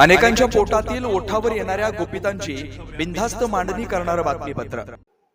अनेकांच्या पोटातील ओठावर येणाऱ्या गोपितांची बिनधास्त मांडणी करणारं बातमीपत्र.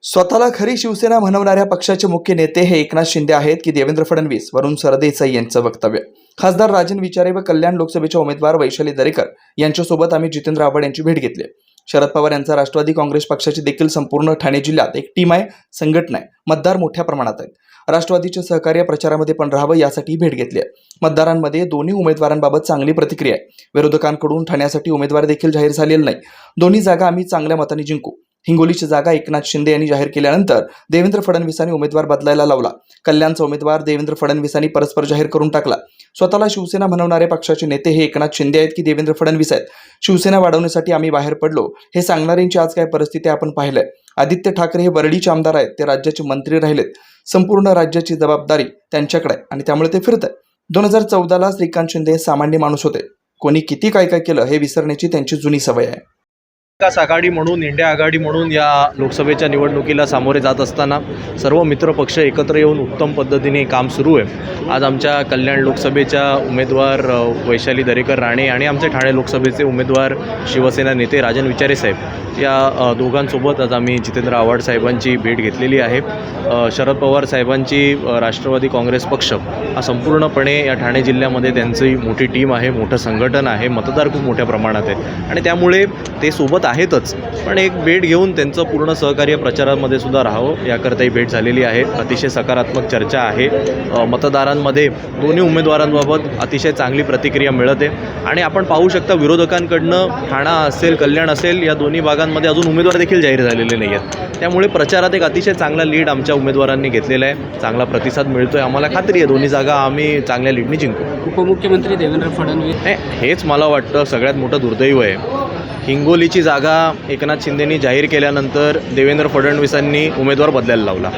स्वतःला खरी शिवसेना म्हणवणाऱ्या पक्षाचे मुख्य नेते हे एकनाथ शिंदे आहेत की देवेंद्र फडणवीस वरुण सरदेसाई यांचं वक्तव्य. खासदार राजन विचारे व कल्याण लोकसभेच्या उमेदवार वैशाली दरेकर यांच्यासोबत आम्ही जितेंद्र आव्हाड यांची भेट घेतली. शरद पवार यांचा राष्ट्रवादी काँग्रेस पक्षाची देखील संपूर्ण ठाणे जिल्ह्यात एक टीम आहे संघटना आहे मतदार मोठ्या प्रमाणात आहेत. राष्ट्रवादीच्या सहकार्य प्रचारामध्ये पण राहावं यासाठी भेट घेतली आहे. मतदारांमध्ये दोन्ही उमेदवारांबाबत चांगली प्रतिक्रिया आहे. विरोधकांकडून ठाण्यासाठी उमेदवार देखील जाहीर झालेला नाही दोन्ही जागा आम्ही चांगल्या मताने जिंकू. हिंगोलीची जागा एकनाथ शिंदे यांनी जाहीर केल्यानंतर देवेंद्र फडणवीसांनी उमेदवार बदलायला लावला. कल्याणचा उमेदवार देवेंद्र फडणवीसांनी परस्पर जाहीर करून टाकला. स्वतःला शिवसेना म्हणवणारे पक्षाचे नेते हे एकनाथ शिंदे आहेत की देवेंद्र फडणवीस आहेत? शिवसेना वाढवण्यासाठी आम्ही बाहेर पडलो. हे सांगणाऱ्यांची आज काय परिस्थिती आपण पाहिलंय. आदित्य ठाकरे हे वरडीचे आमदार आहेत. ते राज्याचे मंत्री राहिलेत. संपूर्ण राज्याची जबाबदारी त्यांच्याकडे आहे आणि त्यामुळे ते फिरत आहे. दोन हजार चौदाला श्रीकांत शिंदे हे सामान्य माणूस होते. कोणी किती काय काय केलं हे विसरण्याची त्यांची जुनी सवय आहे. विकास आघाडी म्हणून इंडिया आघाडी म्हणून या लोकसभेच्या निवडणुकीला सामोरे जात असताना सर्व मित्रपक्ष एकत्र येऊन उत्तम पद्धतीने काम सुरू आहे. आज आमच्या कल्याण लोकसभेच्या उमेदवार वैशाली दरेकर राणे आणि आमचे ठाणे लोकसभेचे उमेदवार शिवसेना नेते राजन विचारे साहेब या दोघांसोबत आज आम्ही जितेंद्र आव्हाड साहेबांची भेट घेतलेली आहे. शरद पवार साहेबांची राष्ट्रवादी काँग्रेस पक्ष हा संपूर्णपणे या ठाणे जिल्ह्यामध्ये त्यांची मोठी टीम आहे मोठं संघटन आहे मतदार खूप मोठ्या प्रमाणात आहे आणि त्यामुळे ते सोबत आहेतच. पण एक भेट घेऊन त्यांचं पूर्ण सहकार्य प्रचारामध्ये सुद्धा राहावं याकरता ही भेट झालेली आहे. अतिशय सकारात्मक चर्चा आहे. मतदारांमध्ये दोन्ही उमेदवारांबाबत अतिशय चांगली प्रतिक्रिया मिळत. आहे आणि आपण पाहू शकता विरोधकांकडनं ठाणा असेल कल्याण असेल या दोन्ही भागांमध्ये अजून उमेदवार देखील जाहीर झालेले नाही आहेत त्यामुळे प्रचारात एक अतिशय चांगला लीड आमच्या उमेदवारांनी घेतलेला आहे. चांगला प्रतिसाद मिळतो आहे आम्हाला खात्री आहे दोन्ही जागा आम्ही चांगल्या लीडनी जिंकू. उपमुख्यमंत्री देवेंद्र फडणवीस हेच मला वाटतं. सगळ्यात मोठं दुर्दैव आहे. हिंगोलीची जागा एकनाथ शिंदेनी जाहीर केल्यानंतर देवेंद्र फडणवीसांनी उमेदवार बदलायला लावला.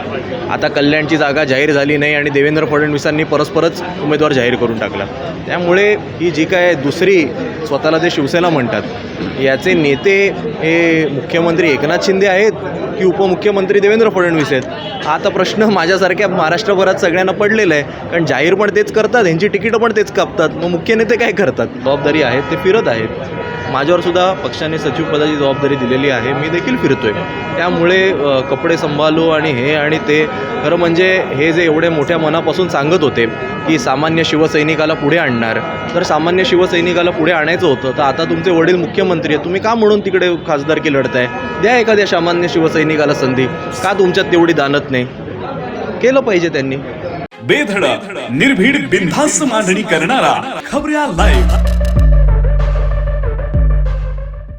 आता कल्याणची जागा जाहीर झाली नाही आणि देवेंद्र फडणवीसांनी परस्परच उमेदवार जाहीर करून टाकला. त्यामुळे ही जी काय दुसरी स्वतःला ते शिवसेना म्हणतात याचे नेते हे मुख्यमंत्री एकनाथ शिंदे आहेत की उपमुख्यमंत्री देवेंद्र फडणवीस आहेत? आता प्रश्न माझ्यासारख्या महाराष्ट्रभरात सगळ्यांना पडलेला आहे. कारण जाहीर पण तेच करतात यांची तिकीटं पण तेच कापतात. मग मुख्य नेते काय करतात? जबाबदारी आहेत ते फिरत आहेत. माझ्यावर सुद्धा पक्षाने सचिवपदाची जबाबदारी दिलेली आहे. मी देखील फिरतोय. त्यामुळे कपडे संभालू आणि हे आणि ते. खरं म्हणजे हे जे एवढे मोठ्या मनापासून सांगत होते की सामान्य शिवसैनिकाला पुढे आणणार. तर सामान्य शिवसैनिकाला पुढे आणायचं होतं. तर आता तुमचे वडील मुख्यमंत्री आहेत. तुम्ही का म्हणून तिकडे खासदारकी लढताय? द्या एखाद्या सामान्य शिवसैनिकाला संधी. का तुमच्यात तेवढी दानत नाही. केलं पाहिजे त्यांनी. बेधडक निर्भीड बिनधास्त मांडणी करणारा खबऱ्या लाईव्ह